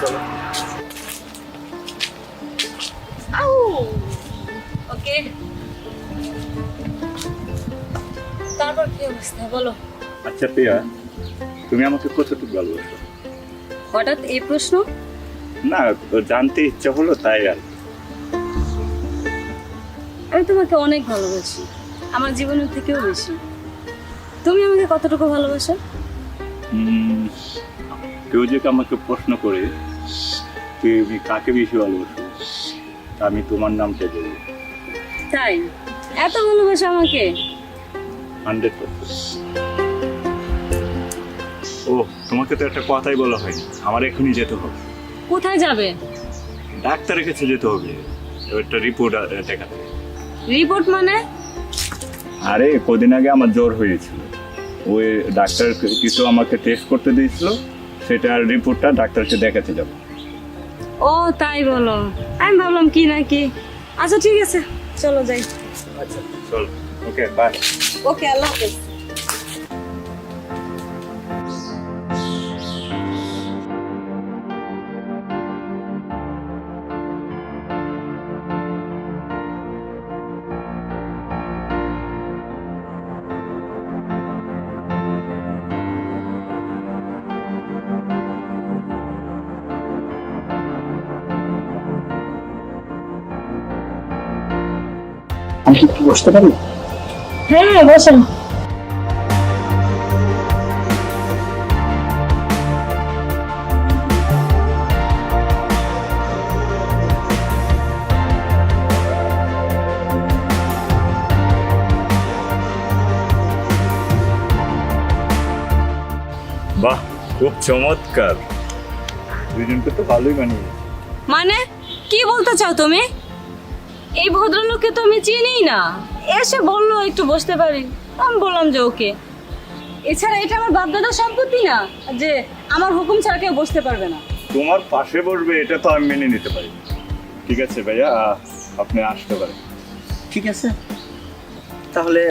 চলো। আউ! ওকে। তারপর কি অবস্থা বলো? আচ্ছা প্রিয়া তুমি আমাকে কতটুকু ভালোবাসো? হঠাৎ এই প্রশ্ন? না জানতে ইচ্ছা হলো তাই আর আমি তোমাকে অনেক ভালোবাসি আমার জীবনের থেকেও বেশি। তুমি আমাকে কতটুকু ভালোবাসো? কেউ যদি আমাকে প্রশ্ন করে তুমি কাকে বেশি ভালোবাসো আমি তোমার নামটা বলব তাই? এত ভালোবাসো আমাকে? হান্ড্রেড ও তোমাকে তো একটা কথাই বলা হয়নি। আমার এখনই যেতে হবে। কোথায় যাবে? ডাক্তারের কাছে যেতে হবে। একটা রিপোর্ট দেখাতে। রিপোর্ট মানে? আরে কদিন আগে আমার জ্বর হয়েছিল। ওই ডাক্তার কিছু আমাকে টেস্ট করতে দিয়েছিল। সেটার রিপোর্টটা ডাক্তারকে দেখাতে যাব। ও তাই বলো। আমি ভাবলাম কি না কি আচ্ছা ঠিক আছে। চলো যাই। আচ্ছা চলো। ওকে বাই ওকে আল্লাহ হাফেজ। আমি কি বসতে পারি? হ্যাঁ হ্যাঁ বসেন। বাহ খুব চমৎকার। দুজনকে তো ভালোই মানিয়ে মানে কি বলতে চাও তুমি? এই ভদ্রলোককে তো আমি চিনিই না। এসে বলল একটু বসতে পারি। আমি বললাম যে ওকে। এছাড়া এটা আমার বাপদাদার সম্পত্তি না যে আমার হুকুম ছাড়া কেউ বসতে পারবে না। তোমার পাশে বসবে এটা তো আমি মেনে নিতে পারি। ঠিক আছে ভাইয়া আপনি আসতে পারেন। ঠিক আছে। তাহলে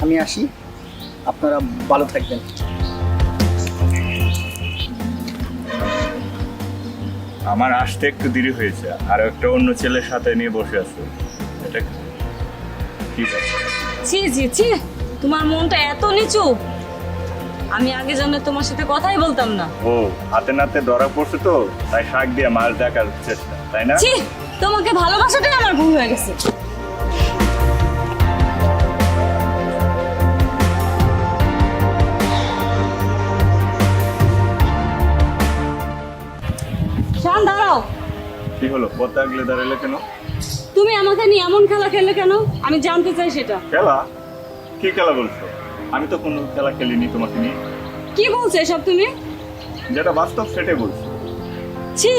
আমি আসি। আপনারা ভালো থাকবেন। আমার আসতে একটু দেরি হয়েছে আর একটা অন্য ছেলের সাথে নিয়ে বসে আছো। এটা ছি ছি ছি তোমার মনটা এত নিচু। আমি আগে জানলে তোমার সাথে কথাই বলতাম না। ও হাতে নাতে ধরা পড়ছে তো তাই শাক দিয়ে মাছ দেখার চেষ্টা তাই না? ছি তোমাকে ভালোবাসাটাই আমার ভুল হয়ে গেছে। শান দাঁড়াও। কি হলো? পথে আগলে দাঁড়ালে কেন? তুমি আমাকে নিয়ে এমন খেলা খেললে কেন? আমি জানতে চাই সেটা। খেলা? কি খেলা বলছো? আমি তো কোনো খেলা খেলিনি তোমাকে নিয়ে। কি বলছো এসব তুমি? যেটা বাস্তব সেটাই বলছি। ছি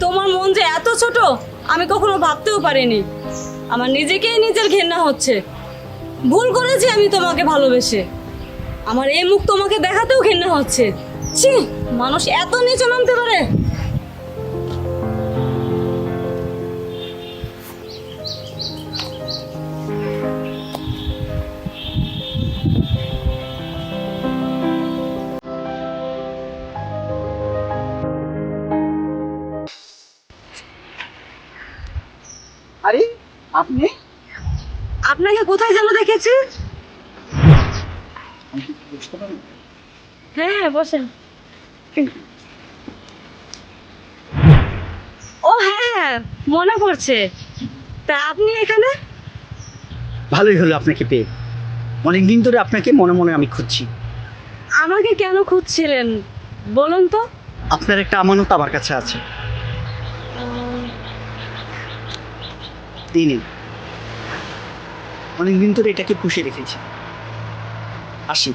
তোমার মন যে এত ছোট আমি কখনো ভাবতেও পারিনি। আমার নিজেকেই নিজের ঘেন্না হচ্ছে। ভুল করেছি আমি তোমাকে ভালোবেসে। আমার এই মুখ তোমাকে দেখাতেও ঘেন্না হচ্ছে। ছি মানুষ এত নিচে নামতে পারে। আরে আপনি? আপনাকে কোথায় যেন দেখেছি? হ্যাঁ হ্যাঁ বসেন। ও হ্যাঁ মনে পড়ছে। তা আপনি এখানে? ভালোই হলো আপনাকে পেয়ে। অনেকদিন ধরে আপনাকে মনে মনে আমি খুঁজছি। আমাকে কেন খুঁজছিলেন? বলুন তো। আপনার একটা আমানত আমার কাছে আছে। নিন অনেকদিন ধরে এটাকে পুষে রেখেছি। আসি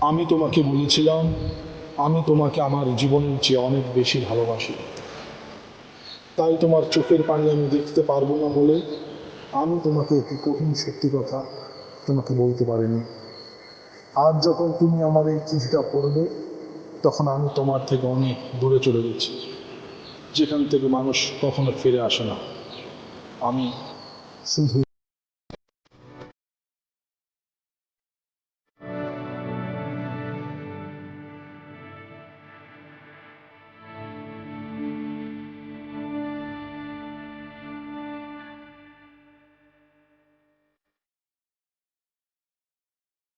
আমি তোমাকে বলেছিলাম আমি তোমাকে আমার জীবনের চেয়ে অনেক বেশি ভালোবাসি। তাই তোমার চোখের পানি আমি দেখতে পারব না বলে আমি তোমাকে একটি কঠিন সত্যি কথা তোমাকে বলতে পারিনি। আজ যখন তুমি আমার এই চিঠিটা পড়বে, তখন আমি তোমার থেকে অনেক দূরে চলে গেছি, যেখান থেকে মানুষ কখনো ফিরে আসে না। আমি শুধু